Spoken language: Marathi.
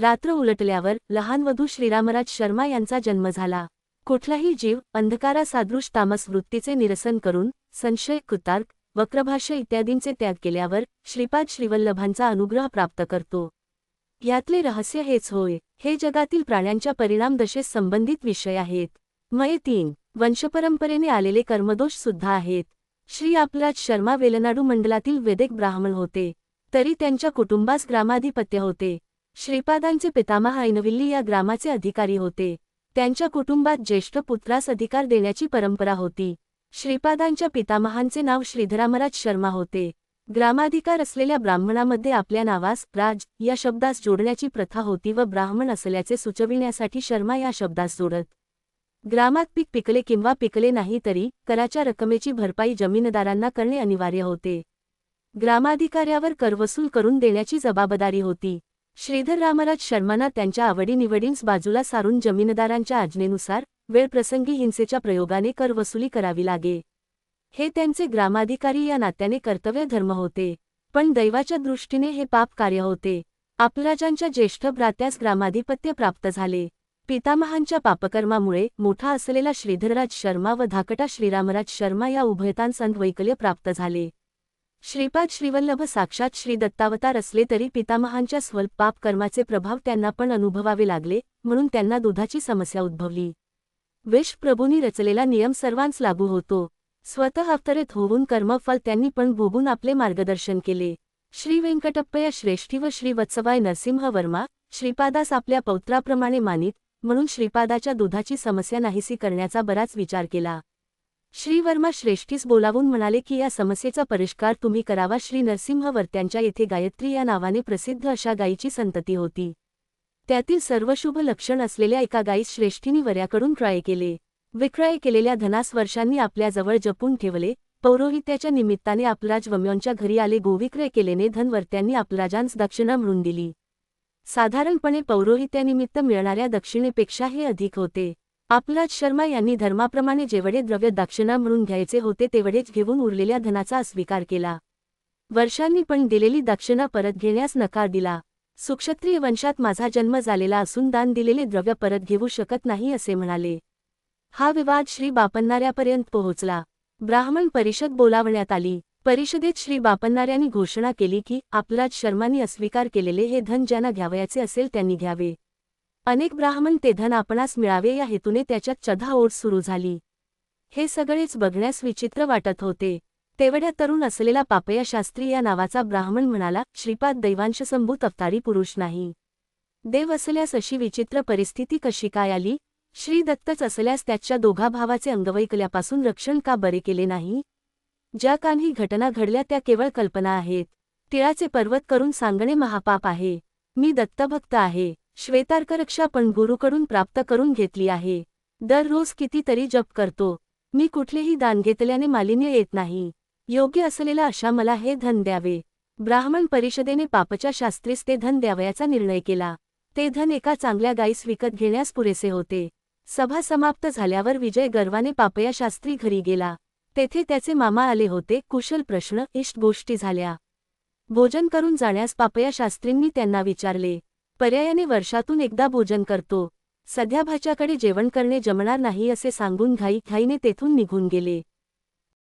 रात्र उलटल्यावर लहान वधू श्रीरामराज शर्मा यांचा जन्म झाला. कुठलाही जीव अंधकारासादृश तामस वृत्तीचे निरसन करून संशय कुतार्क वक्रभाष्य इत्यादींचे त्याग केल्यावर श्रीपाद श्रीवल्लभांचा अनुग्रह प्राप्त करतो. यातले रहस्य हेच होय. हे जगातील प्राण्यांच्या परिणामदशेस संबंधित विषय आहेत. मय तीन. वंशपरंपरेने आलेले कर्मदोष सुद्धा आहेत. श्री आपलाज शर्मा वेलनाडू मंडलातील वेदेक ब्राह्मण होते. तरी त्यांच्या कुटुंबास ग्रामाधिपत्य होते. श्रीपादांचे पितामह ऐनविल्ली या ग्रामाचे अधिकारी होते. त्यांच्या कुटुंबात ज्येष्ठ पुत्रास अधिकार देण्याची परंपरा होती. श्रीपादांच्या पितामहांचे नाव श्रीधरामराज शर्मा होते. ग्रामाधिकार असलेल्या ब्राह्मणामध्ये आपल्या नावास राज या शब्दास जोडण्याची प्रथा होती व ब्राह्मण असल्याचे सुचविण्यासाठी शर्मा या शब्दास जोडत. ग्रामात पीक पिकले किंवा पिकले नाही तरी कराच्या रकमेची भरपाई जमीनदारांना करणे अनिवार्य होते. ग्रामाधिकाऱ्यावर कर वसूल करून देण्याची जबाबदारी होती. श्रीधर रामराज शर्मांना त्यांच्या आवडीनिवडींस बाजूला सारून जमीनदारांच्या आज्ञेनुसार वेळप्रसंगी हिंसेच्या प्रयोगाने कर वसुली करावी लागे. हे त्यांचे ग्रामाधिकारी या नात्याने कर्तव्य धर्म होते. पण दैवाच्या दृष्टीने हे पाप कार्य होते. आपराजांच्या ज्येष्ठ भ्रात्यास ग्रामाधिपत्य प्राप्त झाले. पितामहांच्या पापकर्मामुळे मोठा असलेला श्रीधरराज शर्मा व धाकटा श्रीरामराज शर्मा या उभयतांसंत वैकल्य प्राप्त झाले. श्रीपाद श्रीवल्लभ साक्षात श्री दत्तावतार असले तरी पितामहांच्या स्वल्प पाप कर्माचे प्रभाव त्यांना पण अनुभवावे लागले म्हणून त्यांना दुधाची समस्या उद्भवली. वेश प्रभूंनी रचलेला नियम सर्वांस लागू होतो. स्वतः अवतरेत होऊन कर्मफल त्यांनी पण भोगून आपले मार्गदर्शन केले. श्री व्यंकटप्पया श्रेष्ठी व श्री वत्सवाय नरसिंह वर्मा श्रीपादास आपल्या पौत्राप्रमाणे मानित म्हणून श्रीपादाच्या दुधाची समस्या नाहीसी करण्याचा बराच विचार केला. श्री वर्मा श्रेष्ठीस बोलावून म्हणाले की या समस्येचा परिष्कार तुम्ही करावा. श्री नरसिंह वर्त्यांच्या येथे गायत्री या नावाने प्रसिद्ध अशा गायीची संतती होती. त्यातील सर्व शुभ लक्षण असलेल्या एका गायीस श्रेष्ठीनी वर्याकडून क्रय केले. विक्रय केलेल्या धनास वर्षांनी आपल्याजवळ जपून ठेवले. पौरोहित्याच्या निमित्ताने आपलाज वम्योंच्या घरी आले. गोविक्रय केलेने धनवर्त्यांनी आपलाजांस दक्षिणा म्हणून दिली. साधारणपणे पौरोहित्यानिमित्त मिळणाऱ्या दक्षिणेपेक्षा हे अधिक होते. आपलाज शर्मा यांनी धर्माप्रमाणे जेवढे द्रव्य दक्षिणा म्हणून घ्यायचे होते तेवढेच घेऊन उरलेल्या धनाचा अस्वीकार केला. वर्षांनी पण दिलेली दक्षिणा परत घेण्यास नकार दिला. सुक्षत्रिय वंशात माझा जन्म झालेला असून दान दिलेले द्रव्य परत घेऊ शकत नाही असे म्हणाले. हा विवाद श्री बापन्नाऱ्यापर्यंत पोहोचला. ब्राह्मण परिषद बोलावण्यात आली. परिषदेत श्री बापन्नाऱ्यांनी घोषणा केली की आपलाज शर्मांनी अस्वीकार केलेले हे धन ज्यांना घ्यावयाचे असेल त्यांनी घ्यावे. अनेक ब्राह्मण ते धन आपणास मिळावे या हेतूने त्याच्यात चढाओढ सुरू झाली. हे सगळेच बघण्यास विचित्र वाटत होते. तेवढ्या तरुण असलेला पापया शास्त्री या नावाचा ब्राह्मण म्हणाला श्रीपाद दैवांशसंभूत अवतारी पुरुष नाही. देव असल्यास अशी विचित्र परिस्थिती कशी काय आली? श्री दत्तच असल्यास त्याच्या दोघा भावाचे अंगवैकल्यापासून रक्षण का बरे केले नाही? ज्या काही घटना घडल्या त्या केवळ कल्पना आहेत. तिळाचे पर्वत करून सांगणे महापाप आहे. मी दत्तभक्त आहे. श्वेतार्करक्षा पण गुरुकडून प्राप्त करून घेतली आहे. दररोज कितीतरी जप करतो. मी कुठलेही दान घेतल्याने मालिन्य येत नाही. योग्य असलेला अशा मला हे धन द्यावे. ब्राह्मण परिषदेने पापच्या शास्त्रीस ते धन द्यावयाचा निर्णय केला. ते धन एका चांगल्या गाईस विकत घेण्यास पुरेसे होते. सभा समाप्त झाल्यावर विजय गर्वाने पापया शास्त्री घरी गेला. तेथे त्याचे मामा आले होते. कुशल प्रश्न इष्ट गोष्टी झाल्या. भोजन करून जाण्यास पापया शास्त्रींनी त्यांना विचारले. पर्यायाने वर्षातून एकदा भोजन करतो. सध्या भाच्याकडे जेवण करणे जमणार नाही असे सांगून घाई घाईने तेथून निघून गेले.